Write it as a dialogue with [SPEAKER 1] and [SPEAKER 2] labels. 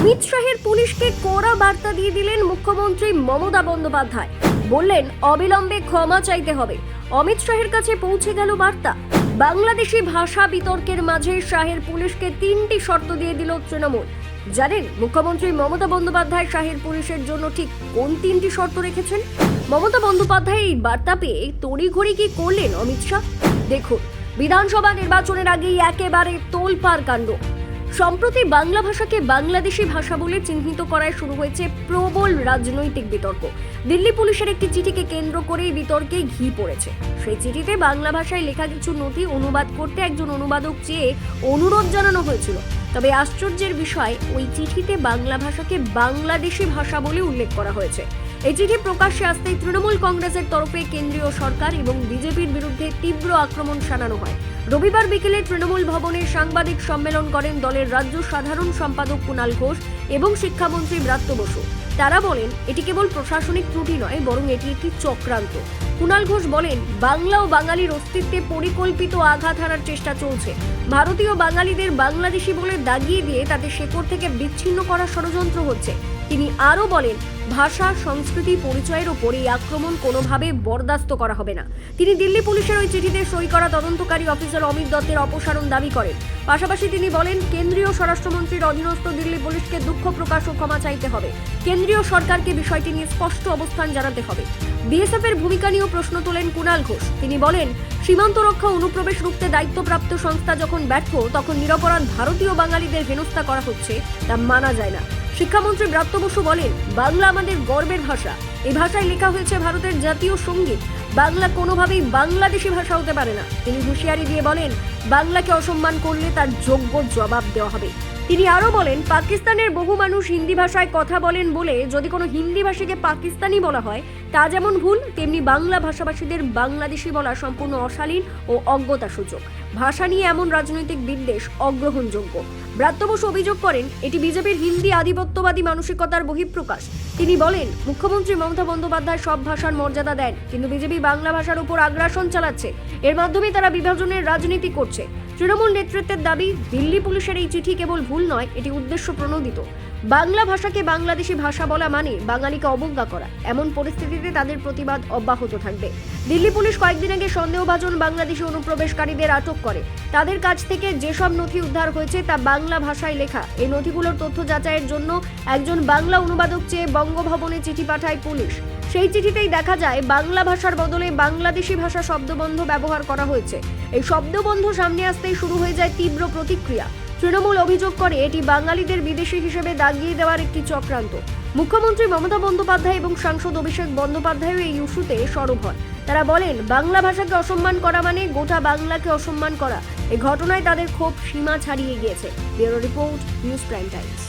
[SPEAKER 1] অমিত শাহের পুলিশকে কড়া বার্তা দিয়ে দিলেন মুখ্যমন্ত্রী মমতা বন্দ্যোপাধ্যায়। বললেন, অবিলম্বে ক্ষমা চাইতে হবে। অমিত শাহের কাছে পৌঁছে গেল বার্তা। বাংলাদেশি ভাষা বিতর্কের মাঝে শাহের পুলিশকে তিনটি শর্ত দিয়ে দিল তৃণমূল। জানেন, মুখ্যমন্ত্রী মমতা বন্দ্যোপাধ্যায় শাহের পুলিশের জন্য ঠিক কোন তিনটি শর্ত রেখেছেন? মমতা বন্দ্যোপাধ্যায় এই বার্তা পেয়ে তড়িঘড়ি কি করলেন অমিত শাহ? দেখুন, বিধানসভা নির্বাচনের আগেই একেবারে তোলপাড় কাণ্ড। সম্প্রতি বাংলা ভাষাকে বাংলাদেশি ভাষা বলে চিহ্নিত করায় শুরু হয়েছে প্রবল রাজনৈতিক বিতর্ক। দিল্লি পুলিশের একটি চিঠিকে কেন্দ্র করে এই বিতর্কে ঘি পড়েছে। সেই চিঠিতে বাংলা ভাষায় লেখা কিছু নথি অনুবাদ করতে একজন অনুবাদক চেয়ে অনুরোধ জানানো হয়েছিল। তবে আশ্চর্যের বিষয়, ওই চিঠিতে বাংলা ভাষাকে বাংলাদেশি ভাষা বলে উল্লেখ করা হয়েছে। এই চিঠি প্রকাশ্যে আসতেই তৃণমূল কংগ্রেসের তরফে কেন্দ্রীয় সরকার এবং বিজেপির বিরুদ্ধে তীব্র আক্রমণ শানানো হয়। রবিবার বিকেলে তৃণমূল ভবনে সাংবাদিক সম্মেলন করেন দলের রাজ্য সাধারণ সম্পাদক কুণাল ঘোষ এবং শিক্ষামন্ত্রী ব্রাত্য বসু। তারা বলেন, এটি কেবল প্রশাসনিক ত্রুটি নয়, বরং এটি একটি চক্রান্ত। কুণাল ঘোষ বলেন, বাংলা ও বাঙালির অস্তিত্বে পরিকল্পিত আঘাত হানার চেষ্টা চলছে। ভারতীয় বাঙালিদের বাংলাদেশি বলে দাগিয়ে দিয়ে তাদের শেকড় থেকে বিচ্ছিন্ন করার ষড়যন্ত্র হচ্ছে। তিনি আরও বলেন, ভাষা, সংস্কৃতি, পরিচয়ের ওপর এই আক্রমণ কোনোভাবে বরদাস্ত করা হবে না। তিনি দিল্লি পুলিশের ওই চিঠিতে সই করা তদন্তকারী অফিসার অমিত দত্তের অপসারণ দাবি করেন। পাশাপাশি তিনি বলেন, কেন্দ্রীয় স্বরাষ্ট্রমন্ত্রীর অধীনস্থ দিল্লি পুলিশকে দুঃখ প্রকাশ ও ক্ষমা চাইতে হবে। কেন্দ্রীয় সরকারকে বিষয়টি নিয়ে স্পষ্ট অবস্থান জানাতে হবে। বিএসএফ এর ভূমিকা নিয়েও প্রশ্ন তোলেন কুণাল ঘোষ। তিনি বলেন, সীমান্ত রক্ষা অনুপ্রবেশ রুখতে দায়িত্বপ্রাপ্ত সংস্থা যখন ব্যর্থ, তখন নিরপরাধ ভারতীয় বাঙালিদের হেনস্থা করা হচ্ছে, তা মানা যায় না। শিক্ষামন্ত্রী ব্রাত্য বসু বলেন, বাংলা আমাদের গর্বের ভাষা। এই ভাষায় লেখা হয়েছে ভারতের জাতীয় সংগীত। বাংলা কোনোভাবেই বাংলাদেশি ভাষা হতে পারে না। তিনি হুঁশিয়ারি দিয়ে বলেন, বাংলাকে অসম্মান করলে তার যোগ্য জবাব দেওয়া হবে। তিনি আরও বলেন, পাকিস্তানের বহু মানুষ হিন্দি ভাষায় কথা বলেন বলে যদি কোনো হিন্দি ভাষীকে পাকিস্তানি বলা হয়, তা যেমন ভুল, তেমনি বাংলা ভাষাভাষীদের বাংলাদেশি বলা সম্পূর্ণ অশালীন ও অজ্ঞতা সূচক ভাষা নিয়ে এমন রাজনৈতিক বিদ্বেষ অগ্রহণযোগ্য। ব্রাত্য বসু অভিযোগ করেন, এটি বিজেপির হিন্দি আধিপত্যবাদী মানসিকতার বহিঃপ্রকাশ। তিনি বলেন, মুখ্যমন্ত্রী মমতা বন্দ্যোপাধ্যায় সব ভাষার মর্যাদা দেন, কিন্তু বিজেপি বাংলা ভাষার উপর আগ্রাসন চালাচ্ছে। এর মাধ্যমে তারা বিভাজনের রাজনীতি করছে। তৃণমূল নেতৃত্বের দাবি, দিল্লি পুলিশের এই চিঠি কেবল ভুল নয়, এটি উদ্দেশ্য প্রণোদিত। বাংলা ভাষাকে বাংলাদেশি ভাষা বলা মানে বাঙালিকে অবজ্ঞা করা। এমন পরিস্থিতিতে তাদের প্রতিবাদ অব্যাহত থাকবে। দিল্লি পুলিশ কয়েকদিন আগে সন্দেহভাজন বাংলাদেশি অনুপ্রবেশকারীদের আটক করে। তাদের কাছ থেকে যেসব নথি উদ্ধার হয়েছে তা বাংলা ভাষায় লেখা। এই নথিগুলোর তথ্য যাচাইয়ের জন্য একজন বাংলা অনুবাদক চেয়ে বঙ্গভবনে চিঠি পাঠায় পুলিশ। সেই চিঠিতেই দেখা যায়, বাংলা ভাষার বদলে বাংলাদেশি ভাষা শব্দবন্ধ ব্যবহার করা হয়েছে। এই শব্দবন্ধ সামনে আসতেই শুরু হয়ে যায় তীব্র প্রতিক্রিয়া। তৃণমূল অভিযোগ করে এটি বাঙালিদের বিদেশি হিসেবে দাগিয়ে দেওয়ার একটি চক্রান্ত। মুখ্যমন্ত্রী মমতা বন্দ্যোপাধ্যায় এবং সাংসদ অভিষেক বন্দ্যোপাধ্যায়ও এই ইস্যুতে সরব হন। তারা বলেন, বাংলা ভাষাকে অসম্মান করা মানে গোটা বাংলাকে অসম্মান করা। এই ঘটনায় তাদের ক্ষোভ সীমা ছাড়িয়ে গিয়েছে। Bureau report, news prime times.